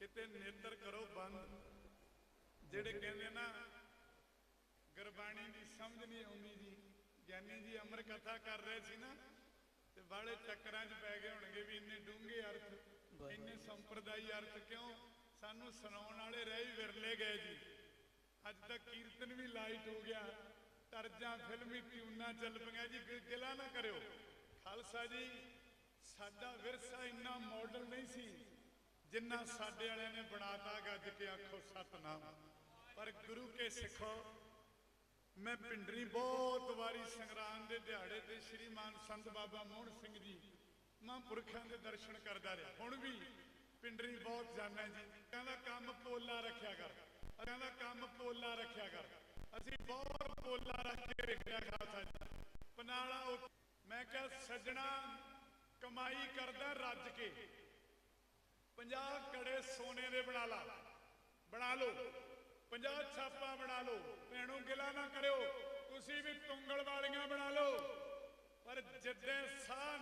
ਕਿਤੇ ਨੇਤਰ ਕਰੋ ਬੰਦ। ਜਿਹੜੇ ਕਹਿੰਦੇ ਨਾ, ਗੁਰਬਾਣੀ ਦੀ ਸਮਝ ਨਹੀਂ ਆਉਂਦੀ ਜੀ। ਗਿਆਨੀ ਜੀ ਅਮਰ ਕਥਾ ਕਰ ਰਹੇ ਸੀ ਨਾ, ਤੇ ਬਾਲੇ ਚੱਕਰਾਂ 'ਚ ਪੈ ਗਏ ਹੋਣਗੇ ਵੀ ਇੰਨੇ ਡੂੰਘੇ ਅਰਥ, ਇੰਨੇ ਸੰਪਰਦਾਈ ਅਰਥ ਕਿਉਂ? ਸਾਨੂੰ ਸੁਣਾਉਣ ਵਾਲੇ ਰਹਿ ਵਿਰਲੇ ਗਏ ਜੀ। ਅੱਜ ਤਾਂ ਕੀਰਤਨ ਵੀ ਲਾਈਟ ਹੋ ਗਿਆ। ਤਰਜਾਂ ਫਿਲਮੀ ਟਿਊਨਾਂ ਚੱਲ ਪਈਆਂ ਜੀ ਗਿਲਾ ਨਾ ਕਰਿਓ। ਖਾਲਸਾ ਜੀ, ਸਾਡਾ ਵਿਰਸਾ ਇੰਨਾ ਮਾਡਲ ਨਹੀਂ ਸੀ, ਜਿੰਨਾ ਸਾਡੇ ਵਾਲਿਆਂ ਨੇ ਬਣਾਤਾ ਗੱਜ ਕੇ ਆਖੋ ਸਤਨਾਮ। ਪਰ ਗੁਰੂ ਕੇ ਸਿੱਖੋ, ਮੈਂ ਪਿੰਡਰੀ ਬਹੁਤ ਵਾਰੀ ਸੰਗਰਾਮ ਦੇ ਦਿਹਾੜੇ ਤੇ ਸ਼੍ਰੀਮਾਨ ਸੰਤ ਬਾਬਾ ਮੋਹਨ ਸਿੰਘ ਜੀ ਮਹਾਂਪੁਰਖਾਂ ਦੇ ਦਰਸ਼ਨ ਕਰਦਾ ਰਿਹਾ। ਹੁਣ ਵੀ ਪਿੰਡਰੀ ਬਹੁਤ ਜਾਣਾ ਜੀ। ਕਹਿੰਦਾ ਕੰਮ ਪੋਲਾ ਰੱਖਿਆ ਕਰ, ਕਹਿੰਦਾ ਕੰਮ ਪੋਲਾ ਰੱਖਿਆ ਕਰ। ਅਸੀਂ ਬਹੁਤ ਪੋਲਾ ਰੱਖ ਕੇ ਰੱਖਿਆ ਖਾਲਸਾ ਜੀ। ਪਨਾਲਾ ਮੈਂ ਕਿਹਾ ਸੱਜਣਾ ਕਮਾਈ ਕਰਦਾ ਰੱਜ ਕੇ। 50 ਕੜੇ ਸੋਨੇ ਦੇ ਬਣਾ ਲਾ। ਬਣਾ ਲਓ। 50 ਛਾਪਾਂ ਬਣਾ ਲਓ। ਭੈਣੋ ਗਿਲਾ ਨਾ ਕਰਿਓ। ਤੁਸੀਂ ਵੀ ਤੁੰਗਲ ਵਾਲੀਆਂ ਬਣਾ ਲਓ। ਪਰ ਜਿੱਦੇ ਸਾਹ